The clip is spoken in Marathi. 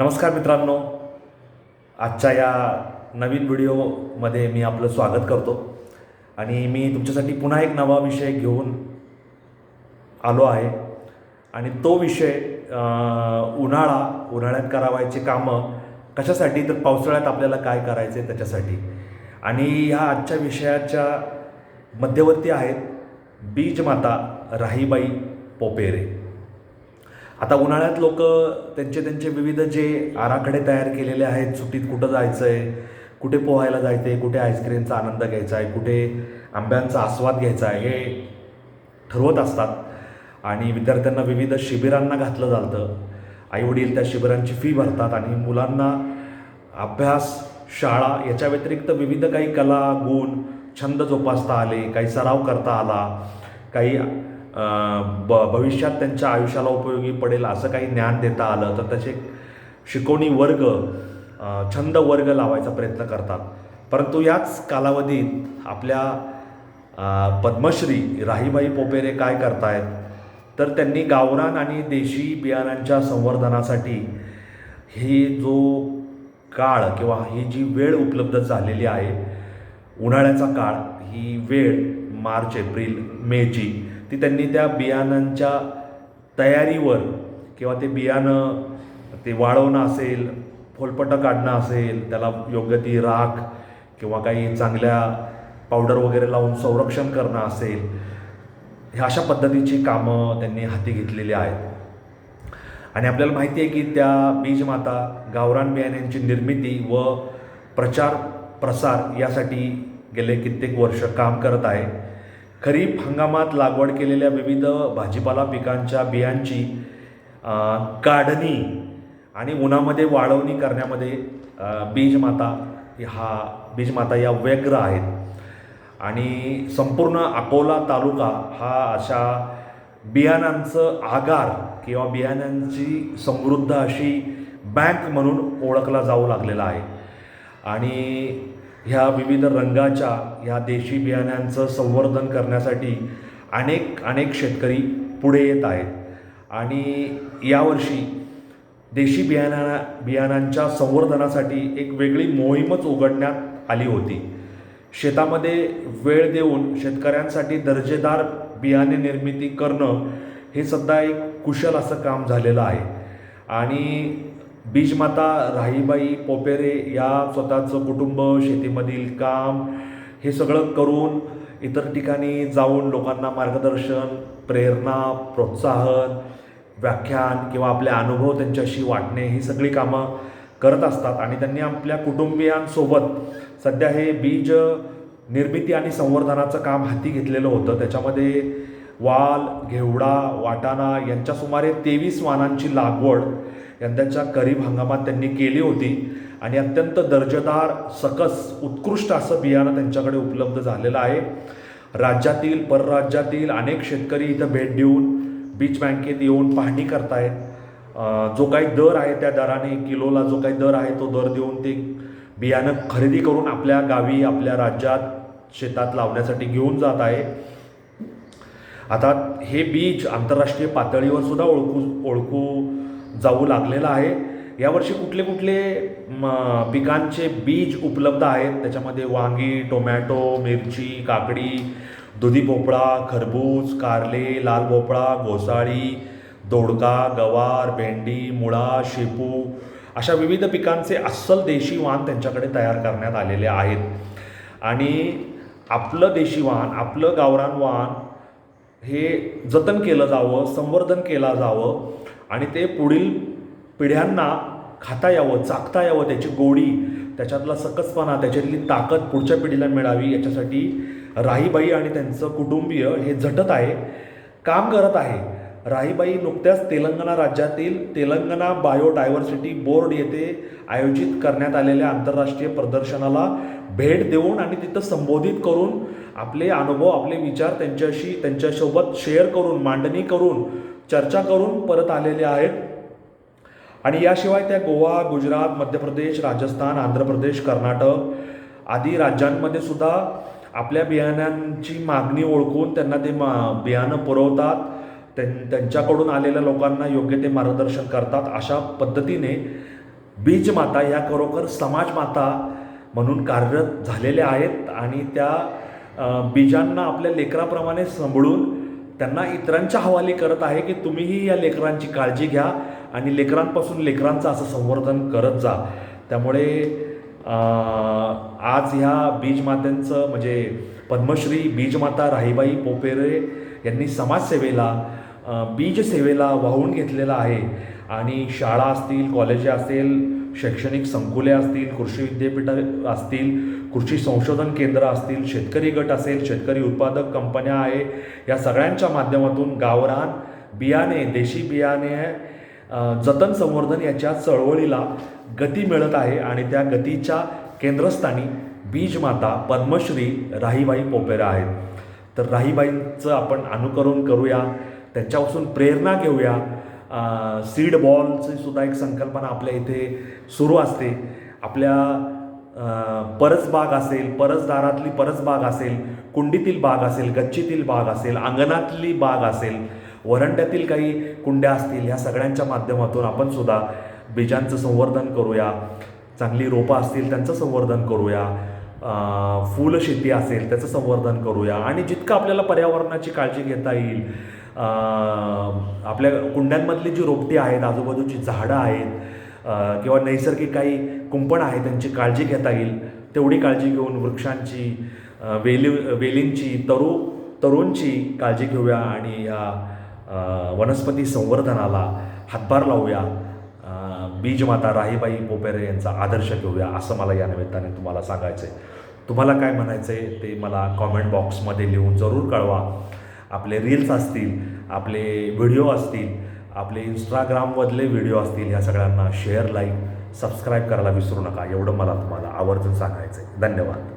नमस्कार मित्रांनो. आजच्या या नवीन व्हिडिओमध्ये मी आपलं स्वागत करतो. आणि मी तुमच्यासाठी पुन्हा एक नवा विषय घेऊन आलो आहे. आणि तो विषय उन्हाळा उन्हाळ्यात करावायचे कामं कशासाठी तर पावसाळ्यात आपल्याला काय करायचं आहे त्याच्यासाठी. आणि ह्या आजच्या विषयाच्या मध्यवर्ती आहेत बीजमाता राहीबाई पोपेरे. आता उन्हाळ्यात लोक त्यांचे त्यांचे विविध जे आराखडे तयार केलेले आहेत सुट्टीत कुठं जायचं आहे कुठे पोहायला जायचं आहे कुठे आईस्क्रीमचा आनंद घ्यायचा आहे कुठे आंब्यांचा आस्वाद घ्यायचा आहे हे ठरवत असतात. आणि विद्यार्थ्यांना विविध शिबिरांना घातलं जातं. आईवडील त्या शिबिरांची फी भरतात आणि मुलांना अभ्यास शाळा याच्या व्यतिरिक्त विविध काही कला गुण छंद जोपासता आले काही सराव करता आला काही ब भविष्यात त्यांच्या आयुष्याला उपयोगी पडेल असं काही ज्ञान देता आलं तर त्याचे शिकवणी वर्ग छंद वर्ग लावायचा प्रयत्न करतात. परंतु याच कालावधीत आपल्या पद्मश्री राहीबाई पोपेरे काय करतायत? तर त्यांनी गावरान आणि देशी बियाणांच्या संवर्धनासाठी ही जो काळ किंवा ही जी वेळ उपलब्ध झालेली आहे उन्हाळ्याचा काळ ही वेळ मार्च एप्रिल मेची ती त्यांनी त्या बियाणांच्या तयारीवर किंवा ते बियाणं ते वाळवणं असेल फोलपटं काढणं असेल त्याला योग्य ती राख किंवा काही चांगल्या पावडर वगैरे लावून संरक्षण करणं असेल ह्या अशा पद्धतीची कामं त्यांनी हाती घेतलेली आहेत. आणि आपल्याला माहिती आहे की त्या बीजमाता गावरान बियाण्यांची निर्मिती व प्रचार प्रसार यासाठी गेले कित्येक वर्ष काम करत आहे. खरीप हंगामात लागवड केलेल्या विविध भाजीपाला पिकांच्या बियांची काढणी आणि उन्हामध्ये वाळवणी करण्यामध्ये बीजमाता हा बीजमाता या व्यग्र आहेत. आणि संपूर्ण अकोला तालुका हा अशा बियाणांचं आगार किंवा बियाणांची समृद्ध अशी बँक म्हणून ओळखला जाऊ लागलेला आहे. आणि ह्या विविध रंगाच्या ह्या देशी बियाण्यांचं संवर्धन करण्यासाठी अनेक अनेक शेतकरी पुढे येत आहेत. आणि यावर्षी देशी बियाणा बियाणांच्या संवर्धनासाठी एक वेगळी मोहीमच उघडण्यात आली होती. शेतामध्ये वेळ देऊन शेतकऱ्यांसाठी दर्जेदार बियाणे निर्मिती करणं हे सध्या एक कुशल असं काम झालेलं आहे. आणि बीजमाता राहीबाई पोपेरे या स्वतःचं कुटुंब शेतीमधील काम हे सगळं करून इतर ठिकाणी जाऊन लोकांना मार्गदर्शन प्रेरणा प्रोत्साहन व्याख्यान किंवा आपले अनुभव त्यांच्याशी वाटणे ही सगळी कामं करत असतात. आणि त्यांनी आपल्या कुटुंबियांसोबत सध्या हे बीज निर्मिती आणि संवर्धनाचं काम हाती घेतलेलं होतं. त्याच्यामध्ये वाल घेवडा वाटाणा यांच्या सुमारे तेवीस वाणांची लागवड यंदाच्या खरीप हंगामात त्यांनी केली होती. आणि अत्यंत दर्जेदार सकस उत्कृष्ट असं बियाणं त्यांच्याकडे उपलब्ध झालेलं आहे. राज्यातील परराज्यातील अनेक शेतकरी इथं भेट देऊन बीज बँकेत येऊन पाहणी करतायत. जो काही दर आहे त्या दराने किलोला जो काही दर आहे तो दर देऊन ते बियाणं खरेदी करून आपल्या गावी आपल्या राज्यात शेतात लावण्यासाठी घेऊन जात आहे. आता हे बीज आंतरराष्ट्रीय पातळीवर सुद्धा ओळखू ओळखू जाऊ लागलेलं आहे. यावर्षी कुठले कुठले म, पिकांचे बीज उपलब्ध आहेत? त्याच्यामध्ये वांगी टोमॅटो मिरची काकडी दुधी भोपळा खरबूज कारले लाल भोपळा घोसाळी दोडका गवार भेंडी मुळा शेपू अशा विविध पिकांचे अस्सल देशी वाण त्यांच्याकडे तयार करण्यात आलेले आहेत. आणि आपलं देशी वाण आपलं गावरान वाण हे जतन केलं जावं संवर्धन केलं जावं आणि ते पुढील पिढ्यांना खाता यावं चाकता यावं त्याची गोडी त्याच्यातला सकसपणा त्याच्यातली ताकद पुढच्या पिढीला मिळावी याच्यासाठी राहीबाई आणि त्यांचं कुटुंबीय हे झटत आहे काम करत आहे. राहीबाई नुकत्याच तेलंगणा राज्यातील तेलंगणा बायोडायव्हर्सिटी बोर्ड येथे आयोजित करण्यात आलेल्या आंतरराष्ट्रीय प्रदर्शनाला भेट देऊन आणि तिथं संबोधित करून आपले अनुभव आपले विचार त्यांच्याशी त्यांच्यासोबत शेअर करून मांडणी करून चर्चा करून परत आलेले आहेत. आणि याशिवाय त्या गोवा गुजरात मध्य प्रदेश राजस्थान आंध्र प्रदेश कर्नाटक आदी राज्यांमध्ये सुद्धा आपल्या बियाण्यांची मागणी ओळखून त्यांना ते मा बियाणं पुरवतात. त्यां त्यांच्याकडून आलेल्या लोकांना योग्य ते मार्गदर्शन करतात अशा पद्धतीने बीज माता ह्या खरोखर समाज माता म्हणून कार्यरत झालेल्या आहेत. आणि त्या बीजांना आपल्या लेकराप्रमाणे सांभाळून त्यांना इतरांच्या हवाली करत आहे की तुम्हीही या लेकरांची काळजी घ्या आणि लेकरांपासून लेकरांचं असं संवर्धन करत जा. त्यामुळे आज ह्या बीजमात्यांचं म्हणजे पद्मश्री बीजमाता राहीबाई पोपेरे यांनी समाजसेवेला बीजसेवेला वाहून घेतलेला आहे. आणि शाळा असतील कॉलेजे असतील शैक्षणिक संकुले असतील कृषी विद्यापीठं असतील कृषी संशोधन केंद्र असतील शेतकरी गट असेल शेतकरी उत्पादक कंपन्या आहे या सगळ्यांच्या माध्यमातून गावरान बियाणे देशी बियाणे जतन संवर्धन याच्या चळवळीला गती मिळत आहे आणि त्या गतीच्या केंद्रस्थानी बीजमाता पद्मश्री राहीबाई पोपेरा आहेत. तर राहीबाईंचं आपण अनुकरण करूया त्यांच्यापासून प्रेरणा घेऊया. सीड बॉलची सुद्धा एक संकल्पना आपल्या इथे सुरू असते. आपल्या परसबाग असेल परसदारातली परसबाग असेल कुंडीतील बाग असेल गच्चीतील बाग असेल अंगणातली बाग असेल वरंड्यातील काही कुंड्या असतील ह्या सगळ्यांच्या माध्यमातून आपण सुद्धा बीजांचं संवर्धन करूया. चांगली रोपं असतील त्यांचं संवर्धन करूया. अ, फुलशेती असेल त्याचं संवर्धन करूया. आणि जितकं आपल्याला पर्यावरणाची काळजी घेता येईल आपल्या कुंड्यांमधली जी रोपटी आहेत आजूबाजूची झाडं आहेत किंवा नैसर्गिक काही कुंपण आहे त्यांची काळजी घेता येईल तेवढी काळजी घेऊन वृक्षांची वेली वेलींची तरू तरुणची काळजी घेऊया आणि या वनस्पती संवर्धनाला हातभार लावूया. बीजमाता राहीबाई पोपेरे यांचा आदर्श घेऊया असं मला या निमित्ताने तुम्हाला सांगायचं आहे तुम्हाला काय म्हणायचं आहे ते मला कॉमेंट बॉक्समध्ये लिहून जरूर कळवा. आपले रील्स असतील आपले व्हिडिओ असतील आपले इंस्टाग्राममधले व्हिडिओ असतील ह्या सगळ्यांना शेअर लाईक सबस्क्राईब करायला विसरू नका. एवढं मला तुम्हाला आवर्जून सांगायचं आहे धन्यवाद.